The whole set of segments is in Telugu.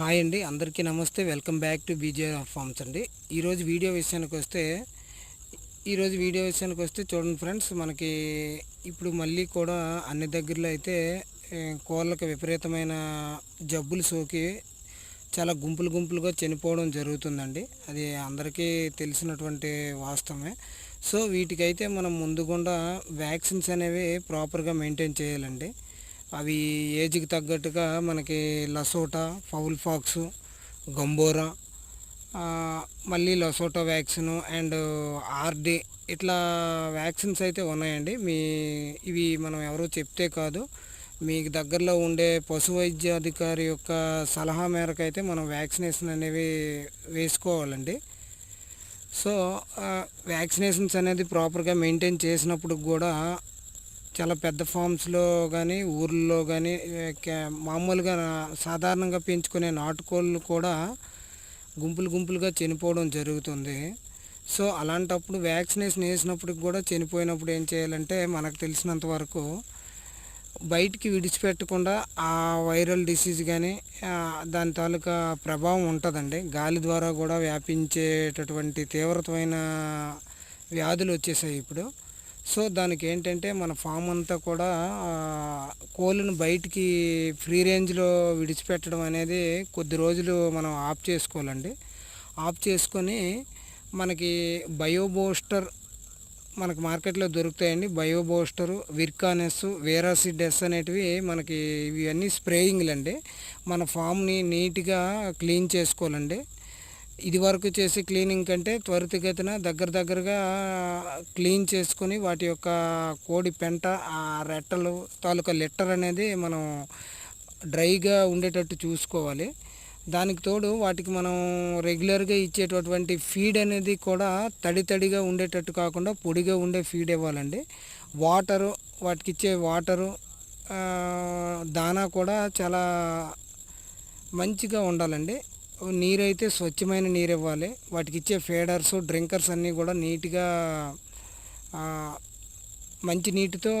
హాయ్ అండి అందరికీ నమస్తే. Welcome back to BJ farms అండి. ఈరోజు వీడియో విషయానికి వస్తే ఈరోజు వీడియో విషయానికి వస్తే చూడండి ఫ్రెండ్స్ మనకి ఇప్పుడు మళ్ళీ కూడా అన్ని దగ్గరలో అయితే కోళ్ళకి విపరీతమైన జబ్బులు సోకి చాలా గుంపులు గుంపులుగా చనిపోవడం జరుగుతుందండి. అది అందరికీ తెలిసినటువంటి వాస్తవమే. సో వీటికైతే మనం ముందుగుండా వ్యాక్సిన్స్ అనేవి ప్రాపర్గా మెయింటైన్ చేయాలండి. అవి ఏజ్కి తగ్గట్టుగా మనకి లసోటా ఫౌల్ ఫాక్స్ గంబోరా మళ్ళీ లసోటా వ్యాక్సిన్ అండ్ ఆర్డి ఇట్లా వ్యాక్సిన్స్ అయితే ఉన్నాయండి. మీ ఇవి మనం ఎవరో చెప్తే కాదు. మీకు దగ్గరలో ఉండే పశు వైద్యాధికారి యొక్క సలహా మేరకు అయితే మనం వ్యాక్సినేషన్ అనేవి వేసుకోవాలండి. సో వ్యాక్సినేషన్స్ అనేది ప్రాపర్గా మెయింటైన్ చేసినప్పుడు కూడా చాలా పెద్ద ఫామ్స్లో కానీ ఊర్లో కానీ మామూలుగా సాధారణంగా పెంచుకునే నాటుకోళ్ళు కూడా గుంపులు గుంపులుగా చనిపోవడం జరుగుతుంది. సో అలాంటప్పుడు వ్యాక్సినేషన్ వేసినప్పటికి కూడా చనిపోయినప్పుడు ఏం చేయాలంటే మనకు తెలిసినంత వరకు బయటికి విడిచిపెట్టకుండా ఆ వైరల్ డిసీజ్ కానీ దాని తాలూకా ప్రభావం ఉంటుందండి. గాలి ద్వారా కూడా వ్యాపించేటటువంటి తీవ్రతమైన వ్యాధులు వచ్చేసాయి ఇప్పుడు. సో దానికి ఏంటంటే మన ఫామ్ అంతా కూడా కోళ్ళను బయటికి ఫ్రీ రేంజ్లో విడిచిపెట్టడం అనేది కొద్ది రోజులు మనం ఆఫ్ చేసుకోవాలండి. ఆఫ్ చేసుకొని మనకి బయోబోస్టర్ మనకి మార్కెట్లో దొరుకుతాయండి. బయోబోస్టరు విర్కానెస్ వేరాసిడెస్ అనేటివి మనకి ఇవన్నీ స్ప్రేయింగ్లు అండి మన ఫామ్ని నీట్గా క్లీన్ చేసుకోవాలండి. ఇది వరకు చేసే క్లీనింగ్ కంటే త్వరితగతిన దగ్గర దగ్గరగా క్లీన్ చేసుకొని వాటి యొక్క కోడి పెంట ఆ రెట్టలు తాలూకా లిట్టర్ అనేది మనం డ్రైగా ఉండేటట్టు చూసుకోవాలి. దానికి తోడు వాటికి మనం రెగ్యులర్గా ఇచ్చేటటువంటి ఫీడ్ అనేది కూడా తడి తడిగా ఉండేటట్టు కాకుండా పొడిగా ఉండే ఫీడ్ ఇవ్వాలండి. వాటరు వాటికి ఇచ్చే వాటరు దానా కూడా చాలా మంచిగా ఉండాలండి. నీరు అయితే స్వచ్ఛమైన నీరు ఇవ్వాలి వాటికి ఇచ్చే ఫీడర్స్ డ్రింకర్స్ అన్నీ కూడా నీట్గా మంచి నీటితో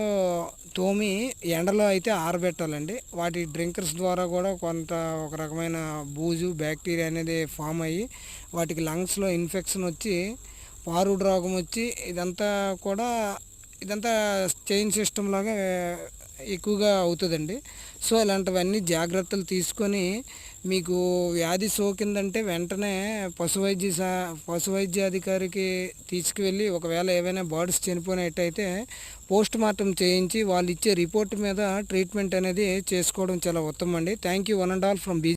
తోమి ఎండలో అయితే ఆరబెట్టాలండి. వాటి డ్రింకర్స్ ద్వారా కూడా కొంత ఒక రకమైన బూజు బ్యాక్టీరియా అనేది ఫామ్ అయ్యి వాటికి లంగ్స్లో ఇన్ఫెక్షన్ వచ్చి పారుడు రోగం వచ్చి ఇదంతా కూడా ఇదంతా చైన్ సిస్టమ్ లాగా ఎక్కువగా అవుతుందండి. సో ఇలాంటివన్నీ జాగ్రత్తలు తీసుకొని మీకు వ్యాధి సోకిందంటే వెంటనే పశు వైద్య సా- పశు వైద్యాధికారికి తీసుకువెళ్ళి ఒకవేళ ఏవైనా బర్డ్స్ చనిపోయినట్టయితే పోస్ట్ మార్టం చేయించి వాళ్ళు ఇచ్చే రిపోర్ట్ మీద ట్రీట్మెంట్ అనేది చేసుకోవడం చాలా ఉత్తమం అండి. Thank you one and all from B